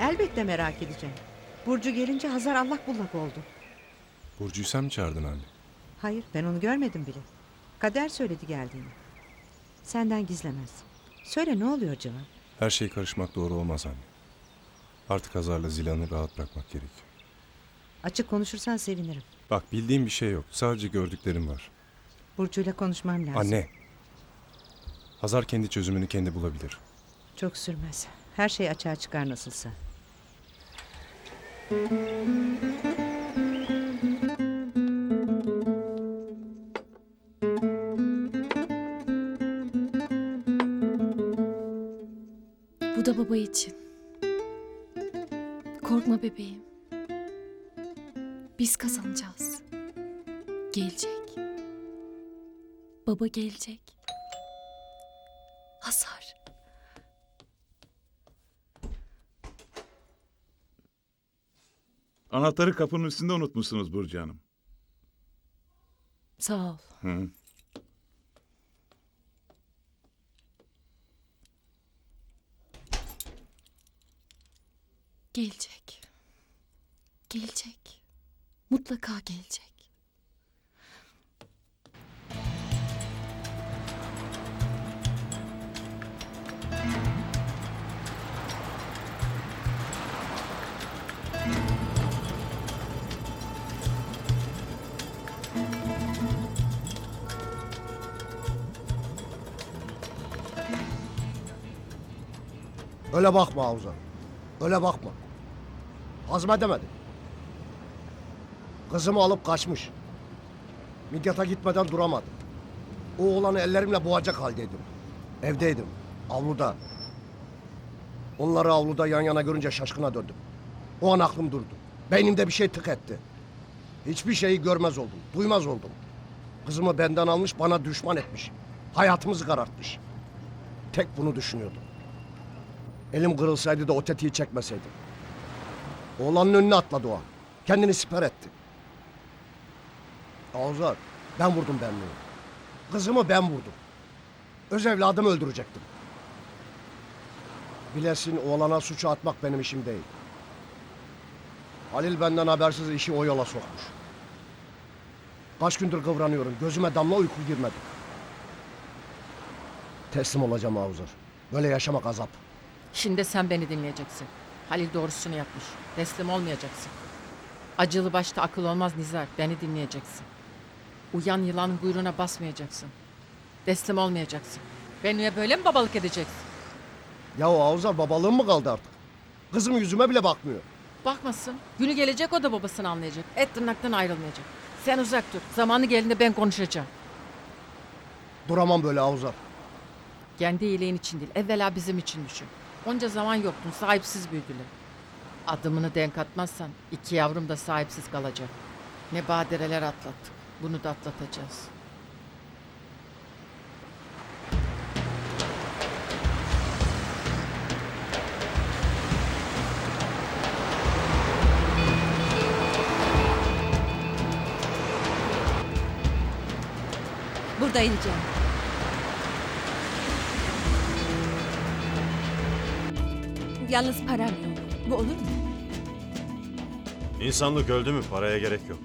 Elbette merak edeceğim. Burcu gelince Hazar allak bullak oldu. Burcu'yu sen mi çağırdın anne? Hayır ben onu görmedim bile. Kader söyledi geldiğini. Senden gizlemez. Söyle ne oluyor Civan? Her şey karışmak doğru olmaz anne. Artık Hazar'la Zilan'ı rahat bırakmak gerek. Açık konuşursan sevinirim. Bak bildiğim bir şey yok. Sadece gördüklerim var. Burcu'yla konuşmam lazım. Anne. Hazar kendi çözümünü kendi bulabilir. Çok sürmez. Her şey açığa çıkar nasılsa. Bu da baba için. Korkma bebeğim. Biz kazanacağız. Gelecek. Baba gelecek. Anahtarı kapının üstünde unutmuşsunuz Burcu Hanım. Sağ ol. Hı. Gelecek. Gelecek. Mutlaka gelecek. Öyle bakma Havza. Öyle bakma. Hazmedemedim. Kızımı alıp kaçmış. Midyat'a gitmeden duramadım. O oğlanı ellerimle boğacak haldeydim. Evdeydim. Avluda. Onları avluda yan yana görünce şaşkına döndüm. O an aklım durdu. Beynimde bir şey tık etti. Hiçbir şeyi görmez oldum. Duymaz oldum. Kızımı benden almış bana düşman etmiş. Hayatımızı karartmış. Tek bunu düşünüyordum. Elim kırılsaydı da o tetiği çekmeseydim. Oğlanın önüne atladı o. Kendini siper etti. Avzar, ben vurdum benliği. Kızımı ben vurdum. Öz evladımı öldürecektim. Bilesin oğlana suçu atmak benim işim değil. Halil benden habersiz işi o yola sokmuş. Kaç gündür kıvranıyorum. Gözüme damla uyku girmedi. Teslim olacağım Avzar. Böyle yaşamak azap. Şimdi sen beni dinleyeceksin. Halil doğrusunu yapmış. Teslim olmayacaksın. Acılı başta akıl olmaz Nizar. Beni dinleyeceksin. Uyan yılanın kuyruğuna basmayacaksın. Teslim olmayacaksın. Benimle böyle mi babalık edeceksin? Ya o Avzar babalığım mı kaldı artık? Kızım yüzüme bile bakmıyor. Bakmasın. Günü gelecek o da babasını anlayacak. Et tırnaktan ayrılmayacak. Sen uzak dur. Zamanı geldiğinde ben konuşacağım. Duramam böyle Avzar. Kendi iyiliğin için değil, evvela bizim için düşün. Onca zaman yoktun, sahipsiz büyüdüler. Adımını denk atmazsan iki yavrum da sahipsiz kalacak. Ne badireler atlattık, bunu da atlatacağız. Burada ineceğim. Yalnız param yok. Bu olur mu? İnsanlık öldü mü paraya gerek yok.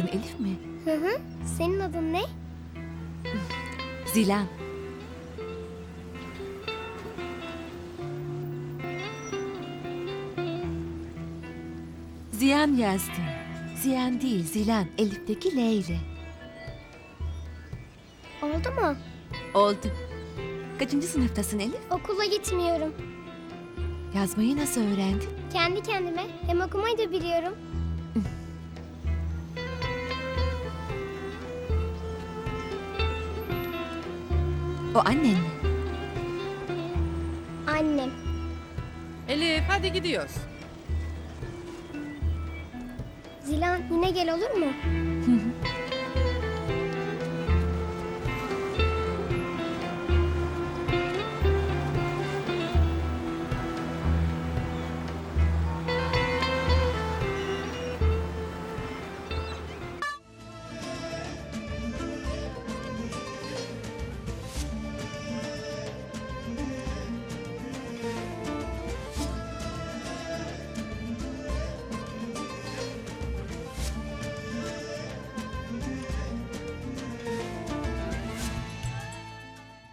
Adın Elif mi? Hı hı. Senin adın ne? Zilan. Ziyan yazdım. Ziyan değil, Zilan. Elif'teki L ile. Oldu mu? Oldu. Kaçıncı sınıftasın Elif? Okula gitmiyorum. Yazmayı nasıl öğrendin? Kendi kendime hem okumayı da biliyorum. O annen mi? Annem. Elif hadi gidiyoruz. Zilan yine gel olur mu? Hı.